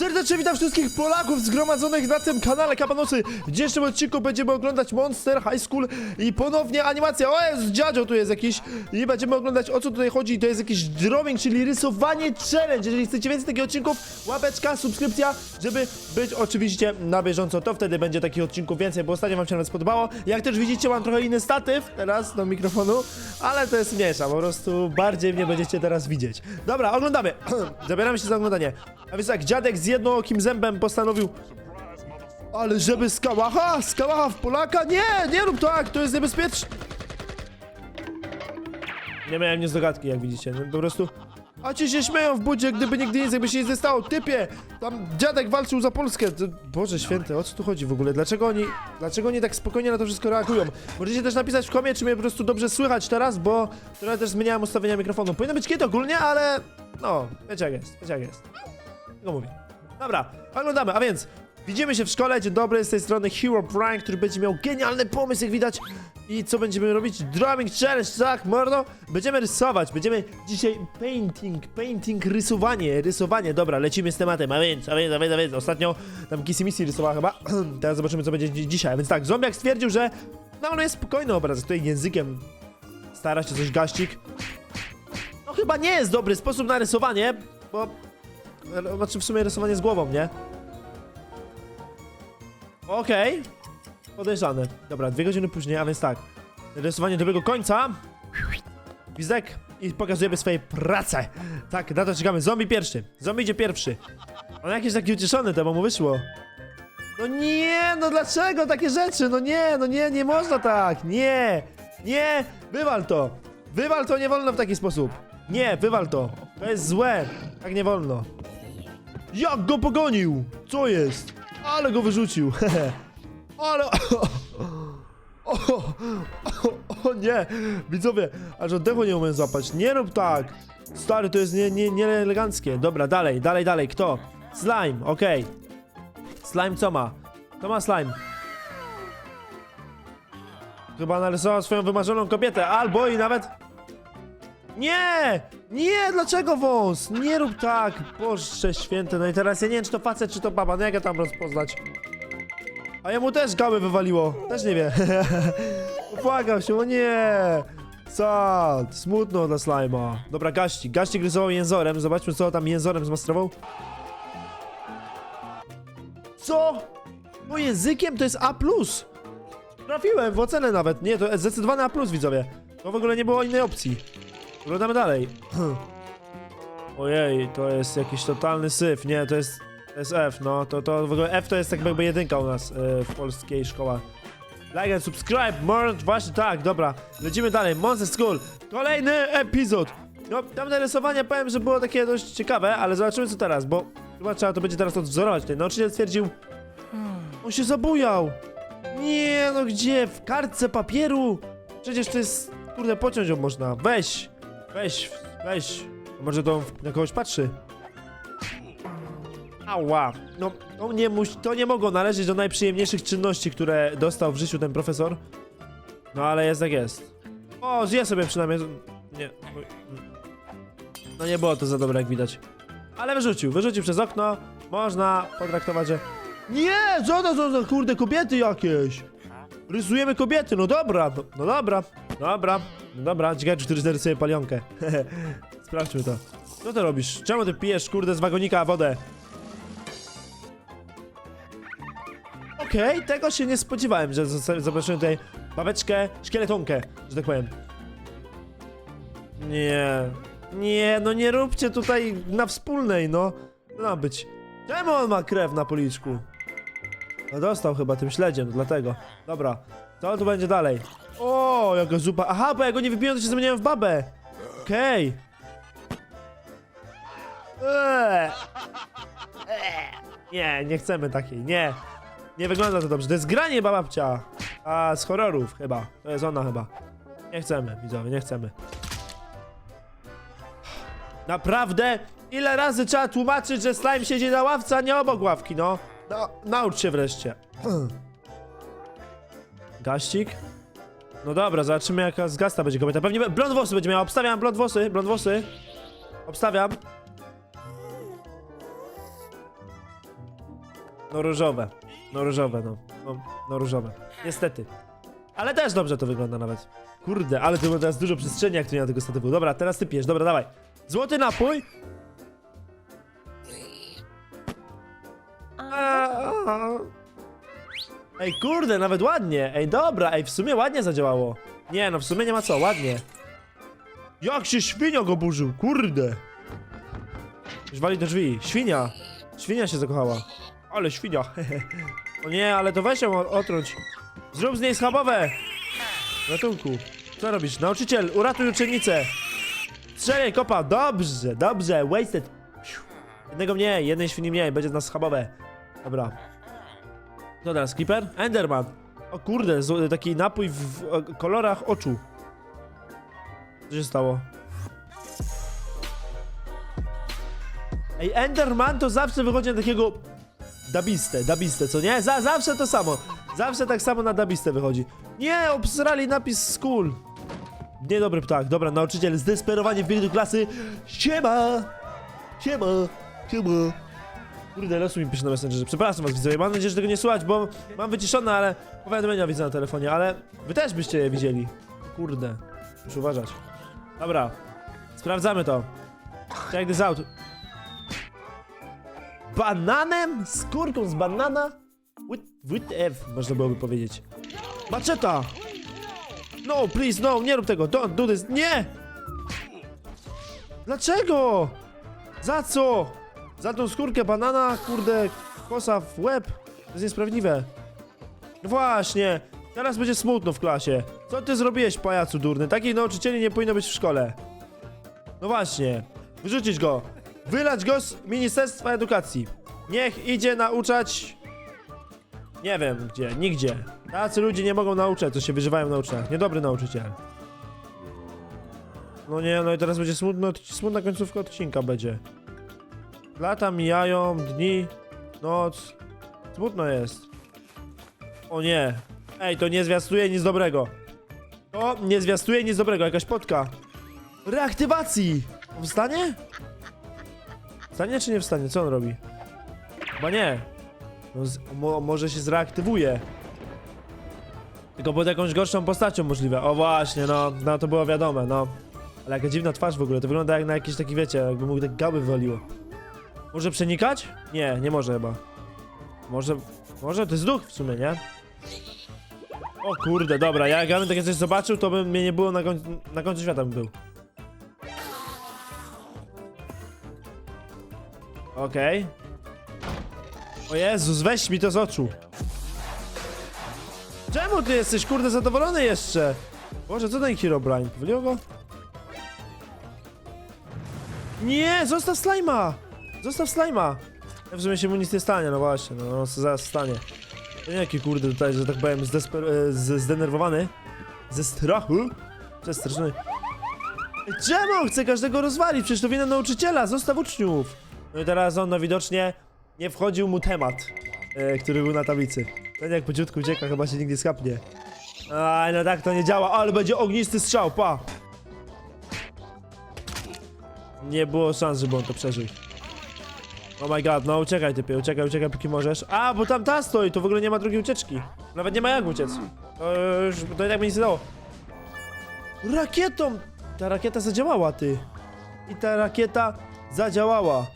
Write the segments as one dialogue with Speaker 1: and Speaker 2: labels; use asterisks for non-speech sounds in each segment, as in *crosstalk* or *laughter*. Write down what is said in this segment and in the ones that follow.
Speaker 1: Serdecznie witam wszystkich Polaków zgromadzonych na tym kanale Kabanosy. W dzisiejszym odcinku będziemy oglądać Monster High School i ponownie animacja. O, jest dziadzio tu jest jakiś. I będziemy oglądać o co tutaj chodzi. To jest jakiś drawing, czyli rysowanie challenge. Jeżeli chcecie więcej takich odcinków, łapeczka, subskrypcja, żeby być oczywiście na bieżąco. To wtedy będzie takich odcinków więcej, bo ostatnio wam się nawet spodobało. Jak też widzicie, mam trochę inny statyw teraz do mikrofonu, ale to jest mniejsza. Po prostu bardziej mnie będziecie teraz widzieć. Dobra, oglądamy. *clears throat* Zabieramy się za oglądanie. A więc tak, dziadek z jednookim zębem postanowił ale żeby z kałacha? Z kałacha w Polaka? Nie, nie rób tak, to jest niebezpieczne. Nie miałem nic do gadki, jak widzicie, no, po prostu... A ci się śmieją w budzie, gdyby nigdy nic, jakby się nie stało. Typie, tam dziadek walczył za Polskę. Boże święty, o co tu chodzi w ogóle? Dlaczego oni, dlaczego oni tak spokojnie na to wszystko reagują? Możecie też napisać w komie, czy mnie po prostu dobrze słychać teraz, bo trochę też zmieniałem ustawienia mikrofonu. Powinno być kiedy ogólnie, ale... No, wiecie jak jest, wiecie jak jest. Tego mówię. Dobra, oglądamy, a więc widzimy się w szkole, dzień dobry, z tej strony Hero Brian, który będzie miał genialny pomysł, jak widać. I co będziemy robić? Drawing challenge, tak, mordo? Będziemy rysować, będziemy dzisiaj painting, painting, rysowanie, rysowanie. Dobra, lecimy z tematem, a więc, a więc, a więc, a więc. Ostatnio tam Kissy Missy rysowała chyba, *clears throat* teraz zobaczymy, co będzie dzi- dzisiaj. A więc tak, zombiak stwierdził, że no, jest spokojny obraz, tutaj językiem stara się coś gaścik. No chyba nie jest dobry sposób na rysowanie, bo Znaczy w sumie rysowanie z głową, nie? Okej. Podejrzane. Dobra, dwie godziny później, a więc tak. Rysowanie dobrego końca. Gwizdek. I pokazujemy swoje prace. Tak, na to czekamy. Zombie pierwszy. Zombie idzie pierwszy. On jakiś taki ucieszony, to mu wyszło. No nie, no dlaczego takie rzeczy? No nie, no nie, nie można tak. Nie, nie, wywal to. Wywal to, nie wolno w taki sposób. Nie, wywal to. To jest złe. Tak nie wolno. Jak go pogonił? Co jest? Ale go wyrzucił. *laughs* hehe. Ale... *laughs* O, o, o, nie! Widzowie, aż oddechu nie umiem złapać. Nie rób tak! Stary, to jest nie, nie, nieeleganckie. Dobra, dalej, dalej, dalej. Kto? Slime, okej. Slime co ma? To ma slime. Chyba narysował swoją wymarzoną kobietę, albo i nawet... Nie! Nie, dlaczego wąs? Nie rób tak! Boże święte, no i teraz ja nie wiem, czy to facet, czy to baba, no jak ja tam rozpoznać? A jemu też gały wywaliło, też nie wie. *laughs* Popłakał się, o nie! Sad, smutno dla slajma. Dobra, gaścik, gaścik rysował jęzorem, zobaczmy co tam jęzorem zmastrował. Co? No językiem to jest A+. Trafiłem w ocenę nawet, nie, to jest zdecydowane A+, widzowie. To w ogóle nie było innej opcji. Oglądamy dalej. Ojej, to jest jakiś totalny syf. Nie, to jest, to jest F, no. To, to w ogóle F to jest tak jakby jedynka u nas e, w polskiej szkołach. Like and subscribe, more, właśnie tak, dobra. Lecimy dalej, Monster School. Kolejny epizod. No, tamte rysowanie powiem, że było takie dość ciekawe, ale zobaczymy co teraz, bo chyba trzeba to będzie teraz odwzorować tutaj. Nauczyciel stwierdził, on się zabujał. Nie, no gdzie? W kartce papieru? Przecież to jest, kurde, pociąć ją można. Weź, weź, weź. Może to na kogoś patrzy. Ała. No, to nie, muś, to nie mogło należeć do najprzyjemniejszych czynności, które dostał w życiu ten profesor. No, ale jest jak jest. O, zje sobie przynajmniej. Nie. No nie było to za dobre, jak widać. Ale wyrzucił, wyrzucił przez okno. Można potraktować, że... Nie, co to są za kurde kobiety jakieś? Rysujemy kobiety, no dobra, no, no dobra, dobra, dobra, ciekawe czy ty rysuje palionkę. *laughs* Sprawdźmy to. Co ty robisz? Czemu ty pijesz kurde z wagonika wodę? Okej, tego się nie spodziewałem, że zobaczyłem tutaj babeczkę, szkieletonkę, że tak powiem. Nie, nie, no nie róbcie tutaj na wspólnej, no. Ma być? Czemu on ma krew na policzku? No dostał chyba tym śledziem, dlatego. Dobra, co tu będzie dalej? O, jaka zupa. Aha, bo ja go nie wypiłem, to się zamieniałem w babę. Okej. Eee. Eee. Nie, nie chcemy takiej, nie. Nie wygląda to dobrze. To jest granie babcia. A z horrorów chyba. To jest ona chyba. Nie chcemy, widzowie, nie chcemy. Naprawdę? Ile razy trzeba tłumaczyć, że slime siedzi na ławce, a nie obok ławki, no? No, naucz się wreszcie. *clears throat* Gaścik? No dobra, zobaczymy jaka z gasta będzie kobieta. Pewnie be- blond włosy będzie miała. Obstawiam blond włosy, blond włosy. Obstawiam. No różowe. No różowe, no. No, no różowe. Niestety. Ale też dobrze to wygląda nawet. Kurde, ale to było teraz dużo przestrzeni, jak tu nie ma tego statywu. Dobra, teraz ty pijesz, dobra, dawaj. Złoty napój. Eee. Ej, kurde, nawet ładnie. Ej, dobra, ej, w sumie ładnie zadziałało. Nie, no w sumie nie ma co, ładnie. Jak się świnia go burzył, kurde. Już wali do drzwi. Świnia. Świnia się zakochała. Ale świnia. *laughs* o nie, ale to weź ją otrąć. Zrób z niej schabowe. Ratunku. Co robisz? Nauczyciel, uratuj uczennicę. Strzelaj, kopa. Dobrze, dobrze. Wasted. Jednego mniej, jednej świni mniej. Będzie na schabowe. Dobra. Co teraz, Creeper? Enderman. O kurde, taki napój w, w kolorach oczu. Co się stało? Ej, Enderman to zawsze wychodzi na takiego dabiste, dabiste, co nie? Za, zawsze to samo. Zawsze tak samo na dabiste wychodzi. Nie, obsrali napis school. Niedobry ptak. Dobra, nauczyciel zdesperowanie wbiegł do klasy. Siema! Siema! Siema! Kurde, losu mi pisze na Messengerze. Przepraszam was widzowie, mam nadzieję, że tego nie słuchać, bo mam wyciszone, ale powiadomienia widzę na telefonie, ale wy też byście je widzieli. Kurde, muszę uważać. Dobra, sprawdzamy to. Check this out. Bananem? Skórką z banana? With, with F, można byłoby powiedzieć. Maczeta! No, please, no, nie rób tego, don't do this, nie! Dlaczego? Za co? Za tą skórkę banana, kurde, kosa w łeb? To jest niesprawiedliwe. No właśnie, teraz będzie smutno w klasie. Co ty zrobiłeś, pajacu durny? Takich nauczycieli nie powinno być w szkole. No właśnie, wyrzucić go. Wylać go z Ministerstwa Edukacji. Niech idzie nauczać... Nie wiem gdzie, nigdzie. Tacy ludzie nie mogą nauczać, co się wyżywają na uczniach. Niedobry nauczyciel. No nie, no i teraz będzie smutno, smutna końcówka odcinka będzie. Lata mijają, dni, noc. Smutno jest. O nie. Ej, to nie zwiastuje nic dobrego. To nie zwiastuje nic dobrego, jakaś potka. Reaktywacji! On Wstanie? Wstanie czy nie wstanie? Co on robi? Chyba nie. No z, mo, może się zreaktywuje. Tylko pod jakąś gorszą postacią możliwe. O właśnie, no, no to było wiadome, no. Ale jaka dziwna twarz w ogóle, to wygląda jak na jakiś taki, wiecie, jakby mu tak gały wywaliło. Może przenikać? Nie, nie może chyba. Może, może to jest duch w sumie, nie? O kurde, dobra, ja jakbym takie coś zobaczył, to bym mnie nie było na końcu, na końcu świata bym był. Okej. O Jezus, weź mi to z oczu. Czemu ty jesteś, kurde, zadowolony jeszcze? Boże, co ten Herobrine? Powoliło go? Nie, zostaw slajma! Zostaw slajma! Ja w sumie się mu nic nie stanie, no właśnie, no, no co zaraz stanie. To nie jaki kurde tutaj, że tak powiem, zdesper- e, zdenerwowany. Ze strachu. Przestraszony. Czemu on chce każdego rozwalić? Przecież to wina nauczyciela, zostaw uczniów! No i teraz on, no widocznie, nie wchodził mu temat, e, który był na tablicy. Ten jak po ciutku ucieka, chyba się nigdy skapnie. Aj, no tak to nie działa, ale będzie ognisty strzał, pa! Nie było szans, żeby on to przeżył. Oh my god, no uciekaj typie, uciekaj, uciekaj póki możesz. A, bo tam ta stoi, to w ogóle nie ma drugiej ucieczki. Nawet nie ma jak uciec. To już, to i tak by nic nie dało. Rakietą! Ta rakieta zadziałała, ty. I ta rakieta zadziałała.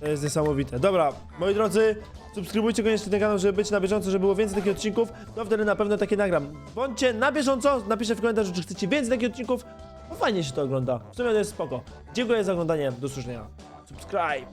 Speaker 1: To jest niesamowite. Dobra, moi drodzy, subskrybujcie koniecznie ten kanał, żeby być na bieżąco, żeby było więcej takich odcinków, to wtedy na pewno takie nagram. Bądźcie na bieżąco, napiszcie w komentarzu, czy chcecie więcej takich odcinków, bo fajnie się to ogląda. W sumie to jest spoko. Dziękuję za oglądanie, do usłyszenia. Subscribe.